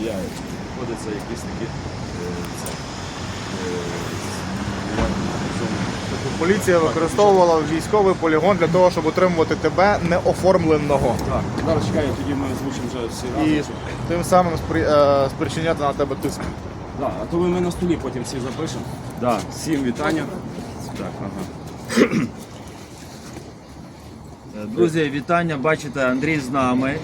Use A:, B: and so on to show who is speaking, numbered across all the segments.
A: сприяють. Входиться якісь такі е, е.
B: Тобто поліція використовувала військовий полігон для того, щоб утримувати тебе неоформленого.
A: Так, зараз чекаю, тоді ми озвучимо вже всі разом.
B: І тим самим спри- е, спричиняти на тебе тиск.
A: Да, а то ви ми на столі потім всі запишемо. Да, всім вітання. Так, ага.
C: Друзі, вітання. Бачите, Андрій з нами.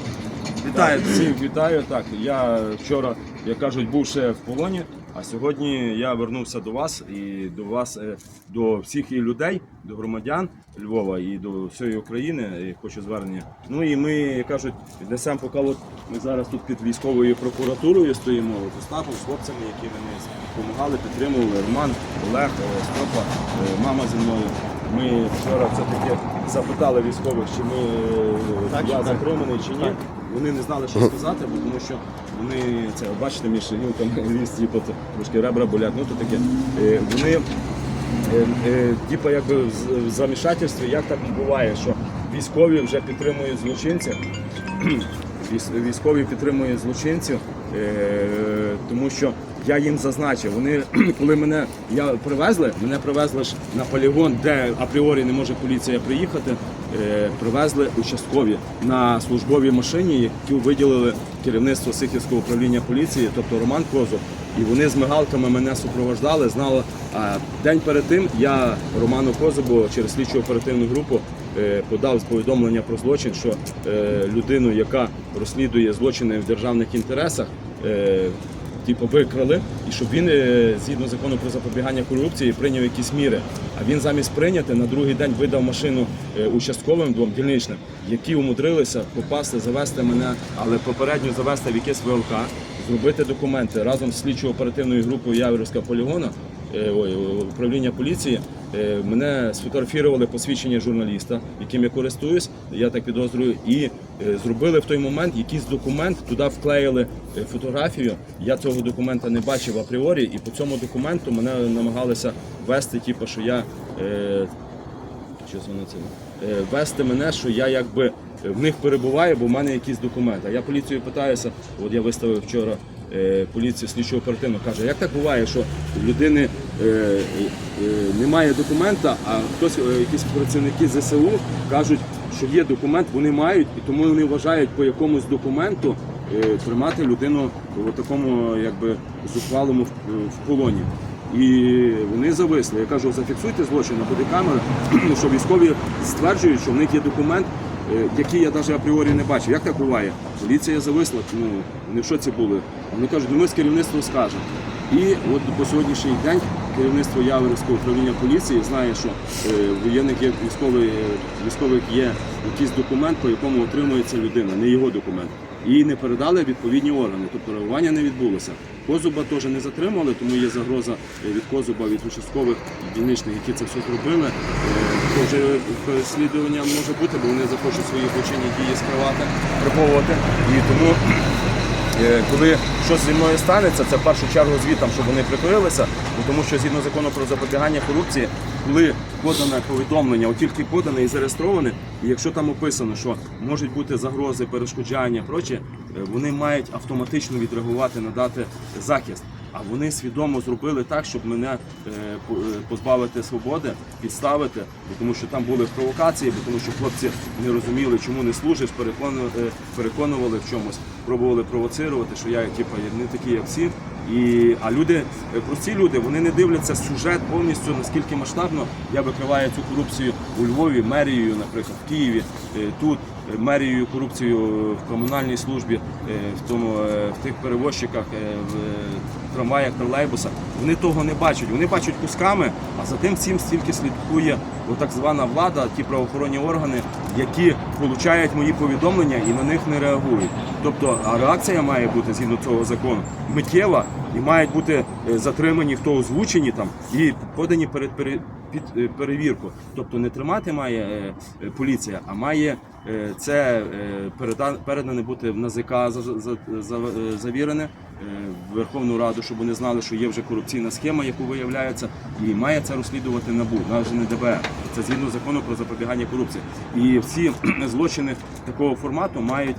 C: Вітаю.
A: Так, всіх вітаю. Так, я вчора, як кажуть, був ще в полоні, а сьогодні я вернувся до вас і до вас, е, до всіх і людей, до громадян Львова і до всієї України. І хочу звернення. Ну і ми як кажуть, несемо поки от ми зараз тут під військовою прокуратурою стоїмо от Остапом, з хлопцями, які мені допомагали, підтримували. Роман, Олег, е, Степа, е, мама зі мною. Ми вчора все-таки запитали військових, чи ми
B: Так,
A: я
B: так.
A: затриманий чи ні. Вони не знали, що сказати, бо тому що вони це бачите між гілками ліс, типу, трошки ребра болять. Ну то таке. Е, Вони е, е, типу, якби в замішательстві, як так буває, що військові вже підтримують злочинців. Військові підтримують злочинців, тому що я їм зазначив. Вони коли мене я привезли, мене привезли ж на полігон, де апріорі не може поліція приїхати. е, Привезли участкові на службовій машині, яку виділили керівництво Сихівського управління поліції, тобто Роман Козов. І вони з мигалками мене супроводжали. Знали, а день перед тим я Роману Козубу через слідчу оперативну групу е, подав повідомлення про злочин, що е, людину, яка розслідує злочини в державних інтересах, типу викрали, і щоб він е, згідно закону про запобігання корупції прийняв якісь міри. А він замість прийняти на другий день видав машину е, участковим двом дільничним, які умудрилися попасти, завести мене, але попередньо завести в якесь ВЛК, зробити документи разом з слідчо оперативною групою Яверська полігону. е, ой, управління поліції мене сфотографували посвідчення журналіста, яким я користуюсь, я так підозрюю, і е, зробили в той момент якийсь документ, туди вклеїли е, фотографію. Я цього документа не бачив апріорі, і по цьому документу мене намагалися вести, типу, що я. Е, воно це е, вести мене, що я якби в них перебуваю, бо в мене якісь документи. А я поліцію питаюся, от я виставив вчора е, поліцію слідчо оперативно, каже, як так буває, що людини е, е, немає документа, а хтось, е, якісь працівники ЗСУ кажуть, що є документ, вони мають, і тому вони вважають по якомусь документу е, тримати людину в такому якби зухвалому в, полоні. І вони зависли. Я кажу, зафіксуйте злочин на бодикамери, що військові стверджують, що в них є документ, е, який я навіть апріорі не бачив. Як так буває? Поліція зависла, ну вони в шоці були. Вони кажуть, ну ми з керівництвом скажемо. І от по сьогоднішній день керівництво Яворівського управління поліції знає, що е, в воєнних є військовий, військових є якийсь документ, по якому отримується людина, не його документ. І не передали відповідні органи, тобто реагування не відбулося. Козуба теж не затримали, тому є загроза е, від Козуба, від участкових дільничних, які це все зробили. Е, вже переслідування може бути, бо вони захочуть свої злочинні дії скривати, приховувати. І тому Е, коли щось зі мною станеться, це в першу чергу звітам, щоб вони прикрилися, тому що згідно закону про запобігання корупції, коли подане повідомлення, от тільки подане і зареєстроване, і якщо там описано, що можуть бути загрози, перешкоджання, проче, е, вони мають автоматично відреагувати, надати захист. А вони свідомо зробили так, щоб мене е, е, позбавити свободи, підставити, тому що там були провокації, тому що хлопці не розуміли, чому не служиш, переконували, переконували в чомусь, пробували провоцирувати, що я типу, не такий, як всі. І, а люди, е, прості люди, вони не дивляться сюжет повністю, наскільки масштабно я викриваю цю корупцію у Львові, мерією, наприклад, в Києві, е, тут е, мерією корупцію в комунальній службі, е, в тому е, в тих перевозчиках, е, в трамваях, тролейбусах. Вони того не бачать. Вони бачать кусками, а за тим всім стільки слідкує так звана влада, ті правоохоронні органи, які получають мої повідомлення і на них не реагують. Тобто, а реакція має бути згідно цього закону миттєва і мають бути затримані, хто озвучені там і подані перед пере- під е, перевірку. Тобто не тримати має е, е, поліція, а має це передане бути в НАЗК за- за- за- завірене в Верховну Раду, щоб вони знали, що є вже корупційна схема, яку виявляється, і має це розслідувати НАБУ, навіть не ДБР. Це згідно закону про запобігання корупції. І всі злочини такого формату мають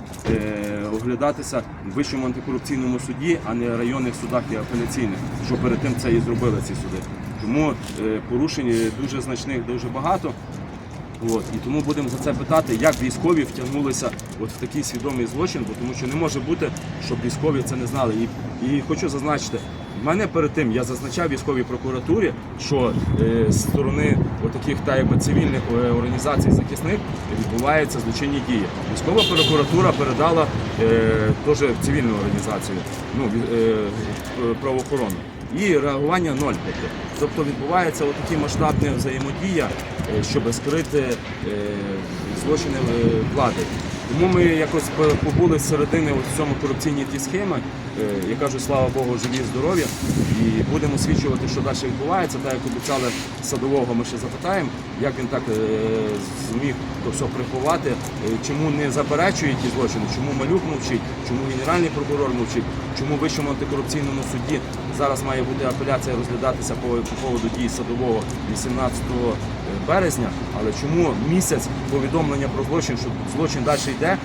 A: оглядатися в вищому антикорупційному суді, а не районних судах і апеляційних, що перед тим це і зробили ці суди. Тому е, порушень дуже значних, дуже багато. От, і тому будемо за це питати, як військові втягнулися от в такий свідомий злочин, бо тому що не може бути, щоб військові це не знали. І, і хочу зазначити, в мене перед тим я зазначав військовій прокуратурі, що е, з сторони таких цивільних е, організацій захисних відбуваються злочинні дії. Військова прокуратура передала е, теж цивільну організацію, ну е, е, правоохорону. І реагування ноль. Тобто, відбувається отакі масштабні взаємодія, е, щоб скрити е, злочини е, влади. Тому ми якось побули з середини в цьому корупційній ті схеми. Е, Я кажу, слава Богу, живі, здорові. І будемо освічувати, що далі відбувається. Так як обіцяли садового, ми ще запитаємо, як він так е, зміг то все приховати, е, чому не заперечує ті злочини, чому малюк мовчить, чому генеральний прокурор мовчить, чому вищому антикорупційному суді зараз має бути апеляція розглядатися по, по поводу дій садового 18 березня, але чому місяць повідомлення про злочин, що злочин далі йде,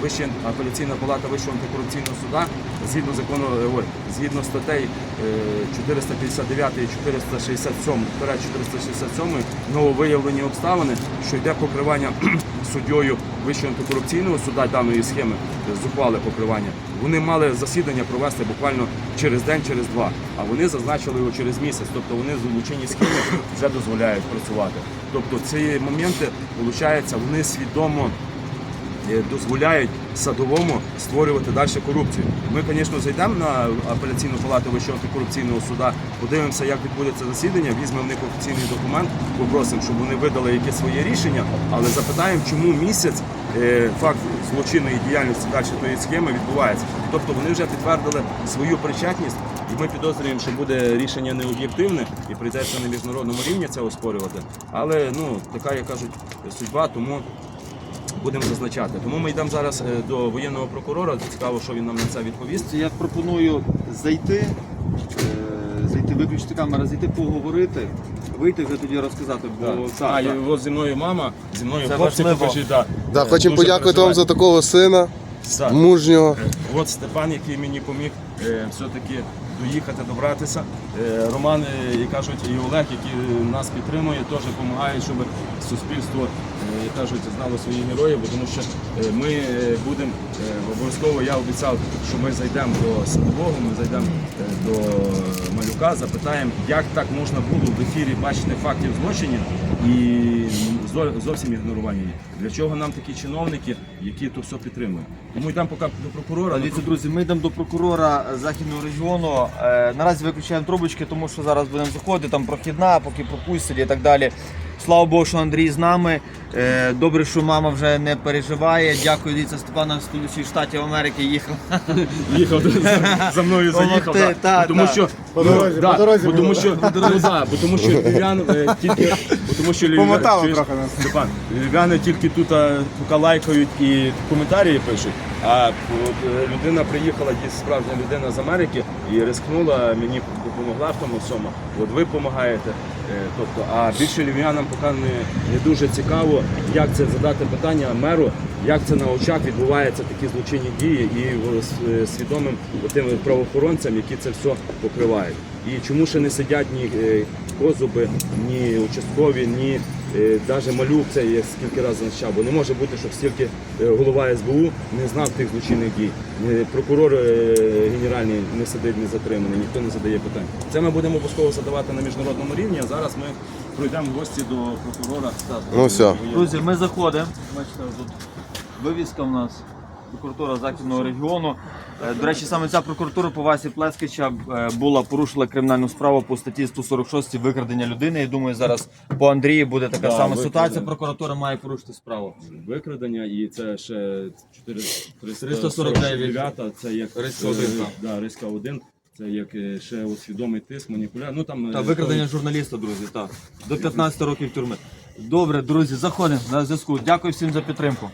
A: Вища апеляційна палата Вищого антикорупційного суда згідно закону, е, згідно статей е, 459 і 467, 467 нововиявлені обставини, що йде покривання суддєю Вищого антикорупційного суда даної схеми е, зухвале покривання. Вони мали засідання провести буквально через день, через два, а вони зазначили його через місяць. Тобто вони з злочинні схеми вже дозволяють працювати. Тобто ці моменти, виходить, вони свідомо е, дозволяють садовому створювати далі корупцію. Ми, звісно, зайдемо на апеляційну палату Вищого антикорупційного суда, подивимося, як відбудеться засідання, візьмемо в них офіційний документ, попросимо, щоб вони видали якесь своє рішення, але запитаємо, чому місяць е, факт злочинної діяльності далі тої схеми відбувається. Тобто вони вже підтвердили свою причетність. І ми підозрюємо, що буде рішення необ'єктивне і прийдеться на міжнародному рівні це оспорювати. Але ну така, як кажуть, судьба, тому будемо зазначати. Тому ми йдемо зараз е, до воєнного прокурора. Цікаво, що він нам на це відповість.
D: Я пропоную зайти, е, зайти, виключити камеру, зайти поговорити, вийти вже тоді розказати. Бо
A: Так.
D: так,
A: а,
D: так.
A: і от зі мною мама, зі мною хлопці покажіть. Да.
E: Да,
A: Е,
E: хочемо подякувати вам за такого сина,
A: Так.
E: мужнього.
A: От Степан, який мені поміг е, все-таки доїхати, добратися. Е, Роман е, і кажуть, і Олег, які нас підтримує, теж допомагають, щоб суспільство е, як кажуть, знало своїх героїв, тому що е, ми е, будемо е, обов'язково. Я обіцяв, що ми зайдемо до садового, ми зайдемо е, до малюка, запитаємо, як так можна було в ефірі бачити фактів злочинів і зовсім ігнорування їх. Для чого нам такі чиновники, які то все підтримують? Тому йдемо поки до прокурора.
D: Дивіться, друзі, ми йдемо до прокурора західного регіону. Е, наразі виключаємо трубочки, тому що зараз будемо заходити, там прохідна, поки пропустять і так далі. Слава Богу, що Андрій з нами. Е, добре, що мама вже не переживає. Дякую, дивіться, Степана з Штатів Америки їхав.
A: їхав за- мною заїхав. Да.
D: та,
A: тому що ну, тому що ну, тому що львів'ян е, тільки тому що львів'яни тільки тут а, лайкають і коментарі пишуть. А е, людина приїхала, дійсно справжня людина з Америки і рискнула, мені допомогла в тому всьому. От ви допомагаєте. Е, Тобто, а більше львів'янам поки не, не дуже цікаво, як це задати питання меру, як це на очах відбуваються такі злочинні дії і е, свідомим тим правоохоронцям, які це все покривають. І чому ще не сидять ні козуби, ні участкові, ні навіть малюк, це я скільки разів зазначав, бо не може бути, щоб стільки е, голова СБУ не знав тих злочинних дій. Е, Прокурор е, генеральний не сидить, не затриманий, ніхто не задає питань. Це ми будемо обов'язково задавати на міжнародному рівні. А зараз ми пройдемо в гості до прокурора.
E: Ну все.
D: Друзі, ми заходимо. Бачите, тут вивіска в нас. Прокуратура Західного регіону. Е, До речі, саме ця прокуратура по Васі Плескича е, була порушила кримінальну справу по статті 146 викрадення людини. Я думаю, зараз по Андрію буде така
A: Да,
D: сама
A: викрадення.
D: ситуація. Прокуратура має порушити справу.
A: Викрадення і це ще 4,
D: 349.
A: це як
D: 301,
A: е, да, риска 1. Це як ще от свідомий тиск, маніпуляція. Ну там
D: Та викрадення журналіста, друзі, так. До 15 років тюрми. Добре, друзі, заходимо на зв'язку. Дякую всім за підтримку.